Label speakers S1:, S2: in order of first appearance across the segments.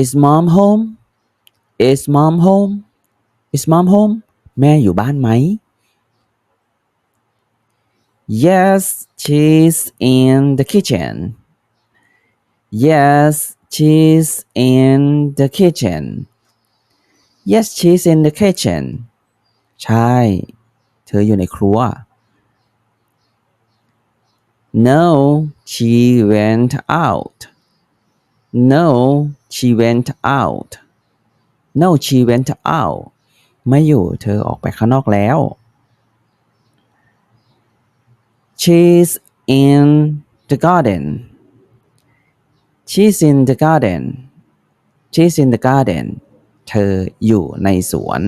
S1: is mom home is mom home is mom home แม่อยู่บ้านไหม yes she's in the kitchen yes she's in the kitchen yes she's in the kitchen ใช่ เธออยู่ในครัว no she went out no she went out no she went out ไม่อยู่ เธอออกไปข้างนอกแล้ว she's in the garden she's in the garden she's in the garden เธออยู่ในสวน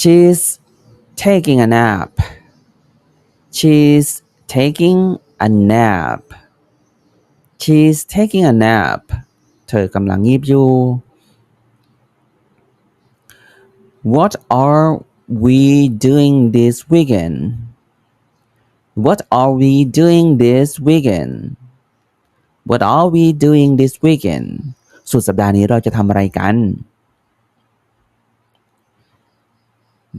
S1: she's taking a nap she's taking a nap she's taking a nap เธอกำลังงีบอยู่ what are we doing this weekend what are we doing this weekend what are we doing this weekend สุดสัปดาห์นี้เราจะทำอะไรกัน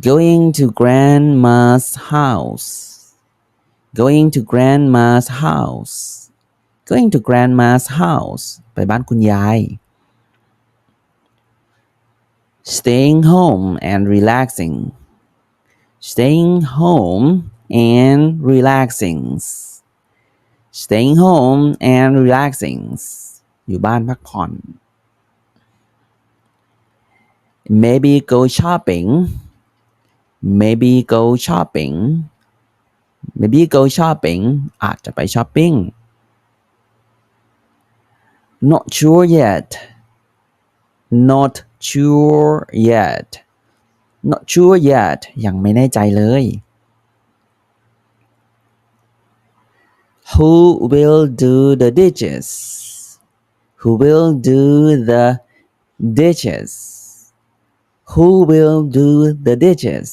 S1: going to grandma's house going to grandma's house going to grandma's house ไปบ้านคุณยาย staying home and relaxing staying home and relaxing staying home and relaxing อยู่บ้านพักผ่อน maybe go shopping maybe go shopping maybe go shopping อาจจะไปช้อปปิ้ง not sure yet not sure yet not sure yet ยังไม่แน่ใจเลย who will do the dishes who will do the dishes who will do the dishes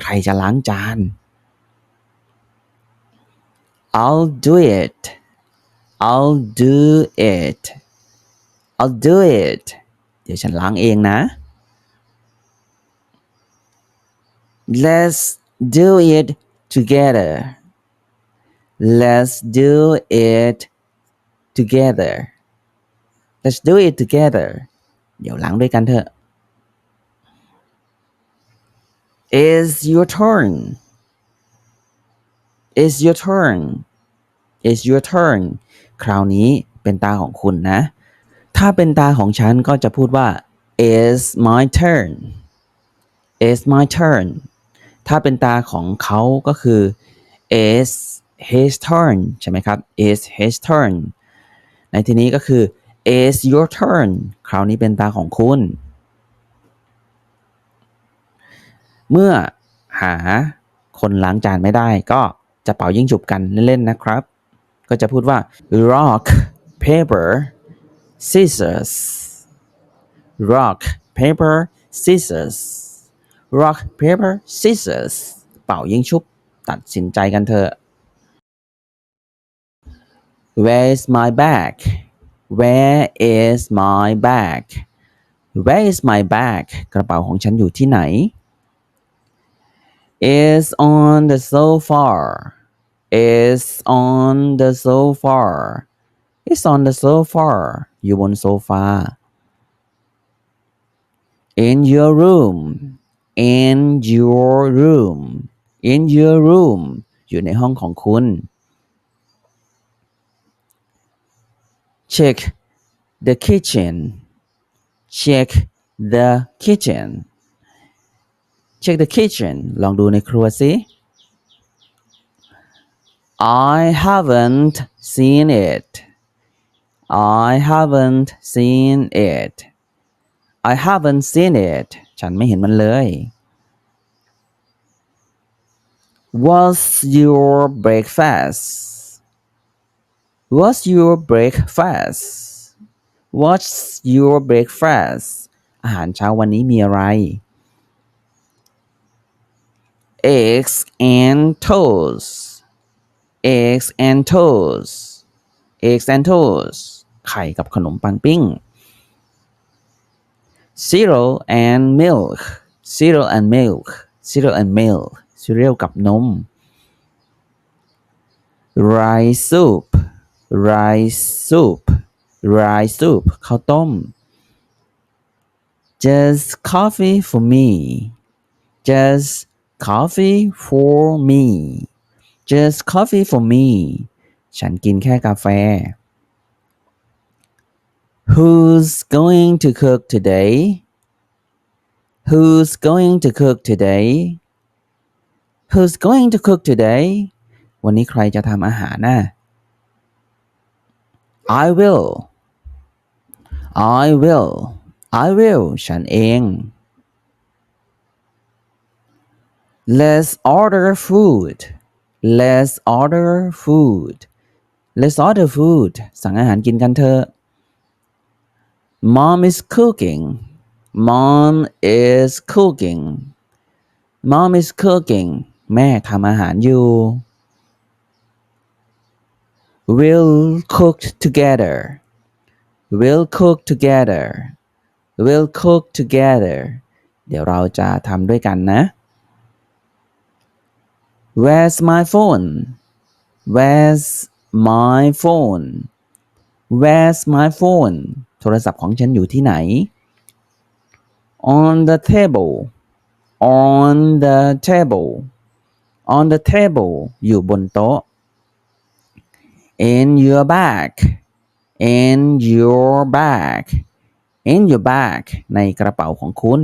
S1: ใครจะล้างจาน I'll do it I'll do it I'll do it เดี๋ยวฉันล้างเองนะ Let's do it together Let's do it together Let's do it together เดี๋ยวล้างด้วยกันเถอะ It's your turn It's your turn It's your turn คราวนี้เป็นตาของคุณนะ ถ้าเป็นตาของฉันก็จะพูดว่า It's my turn It's my turn ถ้าเป็นตาของเขาก็คือ It's his turn ใช่ไหมครับ It's his turn ในที่นี้ก็คือ It's your turn คราวนี้เป็นตาของคุณ เมื่อหาคนล้างจานไม่ได้ก็จะเป่ายิ่งฉุบกันเล่นๆนะครับ ก็จะพูดว่า rock paper scissors rock paper scissors rock paper scissors เป่ายิงชุบ ตัดสินใจกันเถอะ where's my bag Where is my bag Where is my bag กระเป๋าของฉันอยู่ที่ไหน Is on the sofa Is on the sofa Is on the sofa อยู่บนโซฟา In your room In your room In your room อยู่ในห้องของคุณ Check the kitchen Check the kitchen Check the kitchen ลองดูในครัวสิ I haven't seen it I haven't seen it I haven't seen it ฉันไม่เห็นมันเลย What's your breakfast What's your breakfast What's your breakfast อาหารเช้าวันนี้มีอะไร Eggs and toast Eggs and toast eggs and toast ไข่กับขนมปังปิ้ง cereal and milk cereal and milk cereal and milk cereal กับนม rice soup rice soup rice soup ข้าวต้ม just coffee for me just coffee for me just coffee for me ฉันกินแค่กาแฟ Who's going to cook today Who's going to cook today Who's going to cook today วันนี้ใครจะทำอาหารน่ะ I will I will I will ฉันเอง Let's order food Let's order food Let's order food สั่งอาหารกินกันเถอะ Mom is cooking Mom is cooking Mom is cooking แม่ทำอาหารอยู่ We'll cook together We'll cook together We'll cook together เดี๋ยวเราจะทำด้วยกันนะ Where's my phone Where's my phone Where's my phone โทรศัพท์ของฉันอยู่ที่ไหน On the table On the table On the table อยู่บนโต๊ะ In your bag In your bag In your bag ในกระเป๋าของคุณ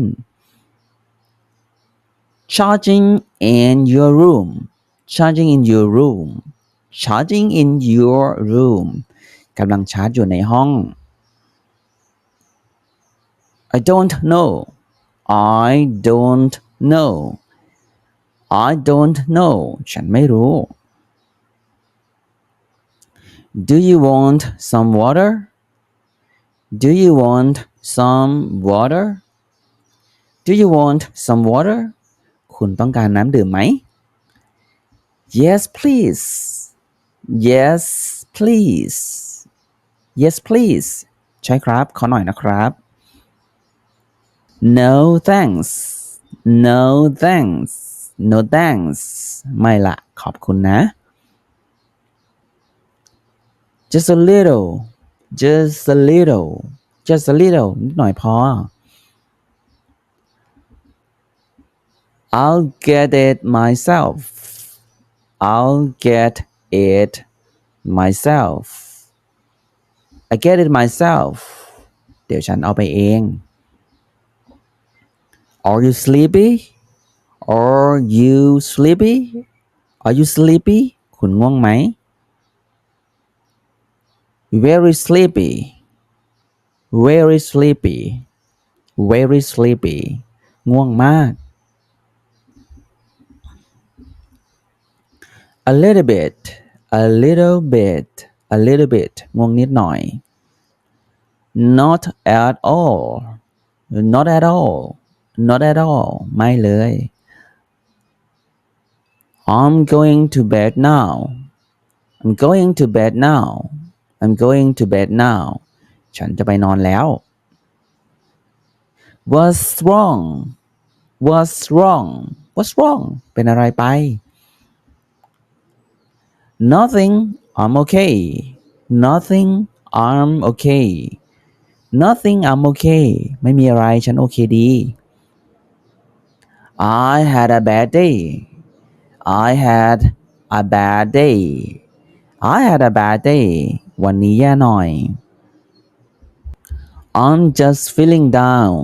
S1: charging in your room. Charging in your room. Charging in your room. กำลังชาร์จอยู่ในห้อง. I don't know. I don't know. I don't know. ฉันไม่รู้. Do you want some water? Do you want some water? Do you want some water? คุณต้องการน้ำดื่มไหม Yes please Yes please Yes please ใช่ครับ ขอหน่อยนะครับ No thanks No thanks No thanks ไม่ละ ขอบคุณนะ Just a little Just a little Just a little นิดหน่อยพอ I'll get it myself I'll get it myself I get it myself เดี๋ยวฉันเอาไปเอง Are you sleepy Are you sleepy Are you sleepy คุณง่วงไหม Very sleepy Very sleepy Very sleepy ง่วงมาก A little bit A little bit A little bit ง่วงนิดหน่อย Not at all Not at all Not at all ไม่เลย I'm going to bed now I'm going to bed now I'm going to bed now ฉันจะไปนอนแล้ว What's wrong What's wrong What's wrong เป็นอะไรไป Nothing I'm okay Nothing I'm okay Nothing I'm okay ไม่มีอะไรฉันโอเคดี I had a bad day I had a bad day I had a bad day วันนี้แย่หน่อย I'm just feeling down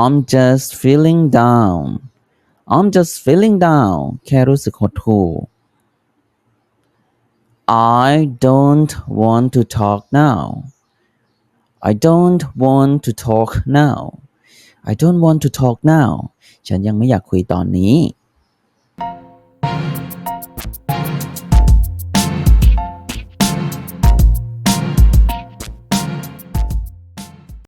S1: I'm just feeling down I'm just feeling down แค่รู้สึกหดหู่ I don't want to talk now I don't want to talk now I don't want to talk now ฉันยังไม่อยากคุยตอนนี้